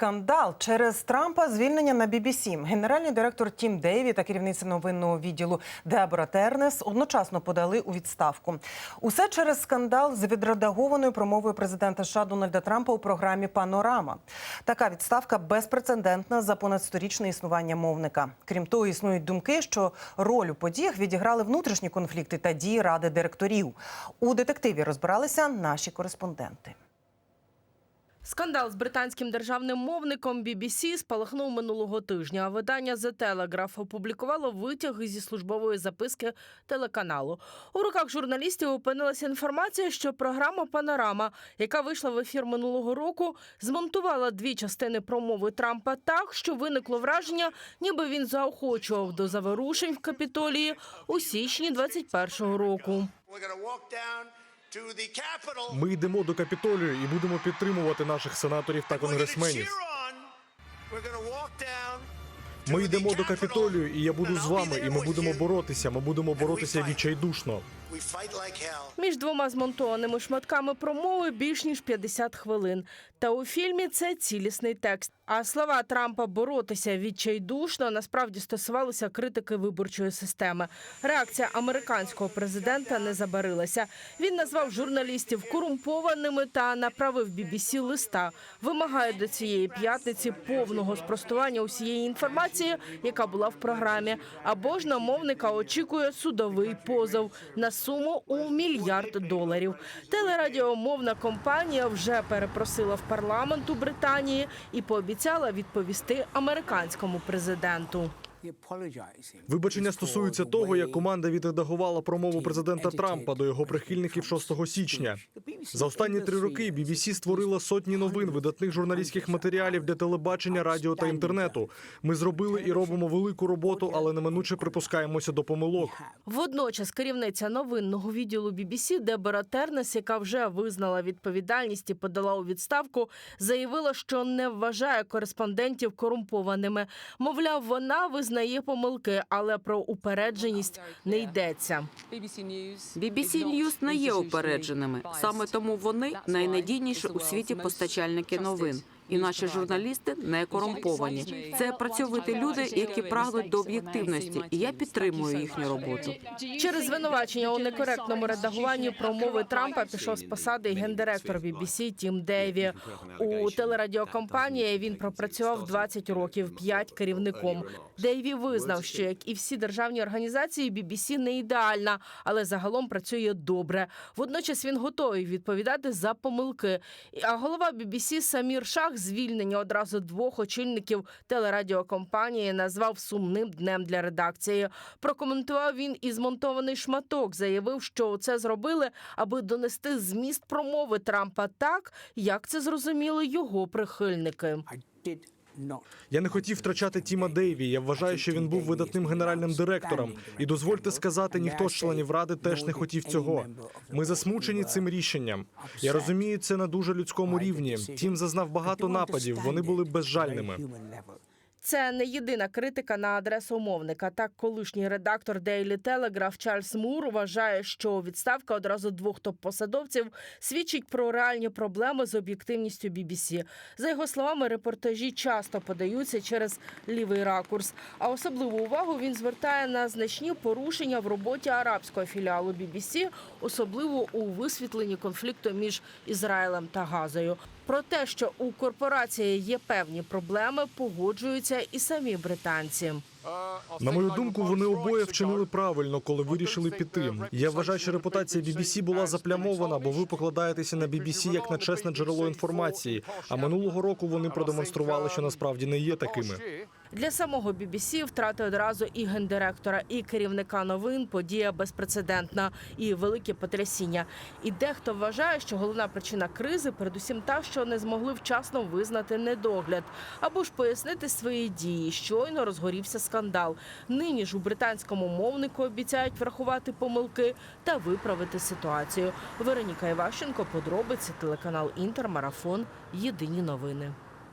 Скандал через Трампа звільнення на BBC. Генеральний директор Тім Дейві та керівниця новинного відділу Дебора Тернес одночасно подали у відставку. Усе через скандал з відредагованою промовою президента США Дональда Трампа у програмі Панорама. Така відставка безпрецедентна за понад сторічне існування мовника. Крім того, існують думки, що роль у подіях відіграли внутрішні конфлікти та дії ради директорів. У детективі розбиралися наші кореспонденти. Скандал з британським державним мовником BBC спалахнув минулого тижня. Видання The Telegraph опублікувало витяги зі службової записки телеканалу. У руках журналістів опинилася інформація, що програма Панорама, яка вийшла в ефір минулого року, змонтувала дві частини промови Трампа так, що виникло враження, ніби він заохочував до заворушень в капітолії у січні 21-го року. We're going to walk down to the Capitol. Ми йдемо до Капітолію і будемо підтримувати наших сенаторів та We're going to cheer конгресменів. on. We're going to walk down to Ми йдемо до Капітолію, і я буду з вами, і ми будемо боротися. Ми будемо боротися відчайдушно. We fight. Між двома змонтованими шматками промови більш ніж 50 хвилин. Та у фільмі це цілісний текст. А слова Трампа боротися відчайдушно насправді стосувалися критики виборчої системи. Реакція американського президента не забарилася. Він назвав журналістів корумпованими та направив BBC листа. Вимагає до цієї п'ятниці повного спростування усієї інформації, яка була в програмі. Або ж на мовника очікує судовий позов на суму у мільярд доларів. Телерадіомовна компанія вже перепросила в парламенту Британії і пообіцяла відповісти американському президенту. Вибачення стосуються того, як команда відредагувала промову президента Трампа до його прихильників 6 січня. За останні три роки BBC створила сотні новин, видатних журналістських матеріалів для телебачення, радіо та інтернету. Ми зробили і робимо велику роботу, але неминуче припускаємося до помилок. Водночас керівниця новинного відділу BBC Дебора Тернес, яка вже визнала відповідальність і подала у відставку, заявила, що не вважає кореспондентів корумпованими. Мовляв, вона визнає помилки, але про упередженість не йдеться. BBC News не є упередженими. Саме тому вони найнадійніші у світі постачальники новин. І наші журналісти не корумповані. Це працьовиті люди, які прагнуть до об'єктивності, і я підтримую їхню роботу. Через звинувачення у некоректному редагуванні промови Трампа пішов з посади гендиректор BBC Тім Дейві. У телерадіокомпанії він пропрацював 20 років, 5 керівником. Дейві визнав, що як і всі державні організації, BBC не ідеальна, але загалом працює добре. Водночас він готовий відповідати за помилки. А голова BBC Самір Шах звільнення одразу двох очільників телерадіокомпанії назвав сумним днем для редакції. Прокоментував він і змонтований шматок. Заявив, що це зробили, аби донести зміст промови Трампа так, як це зрозуміли його прихильники. Я не хотів втрачати Тіма Дейві. Я вважаю, що він був видатним генеральним директором. І дозвольте сказати, ніхто з членів ради теж не хотів цього. Ми засмучені цим рішенням. Я розумію це на дуже людському рівні. Тім зазнав багато нападів. Вони були безжальними. Це не єдина критика на адресу мовника. Так, колишній редактор Daily Telegraph Чарльз Мур вважає, що відставка одразу двох топ-посадовців свідчить про реальні проблеми з об'єктивністю BBC. За його словами, репортажі часто подаються через лівий ракурс. А особливу увагу він звертає на значні порушення в роботі арабського філіалу BBC, особливо у висвітленні конфлікту між Ізраїлем та Газою. Про те, що у корпорації є певні проблеми, погоджуються і самі британці. На мою думку, вони обоє вчинили правильно, коли вирішили піти. Я вважаю, що репутація BBC була заплямована, бо ви покладаєтеся на BBC як на чесне джерело інформації. А минулого року вони продемонстрували, що насправді не є такими. Для самого BBC втрати одразу і гендиректора, і керівника новин подія безпрецедентна і велике потрясіння. І дехто вважає, що головна причина кризи передусім та, що не змогли вчасно визнати недогляд або ж пояснити свої дії. Щойно розгорівся скандал. Нині ж у британському мовнику обіцяють врахувати помилки та виправити ситуацію. Вероніка Іващенко, подробиці, телеканал Інтер, марафон. Єдині новини.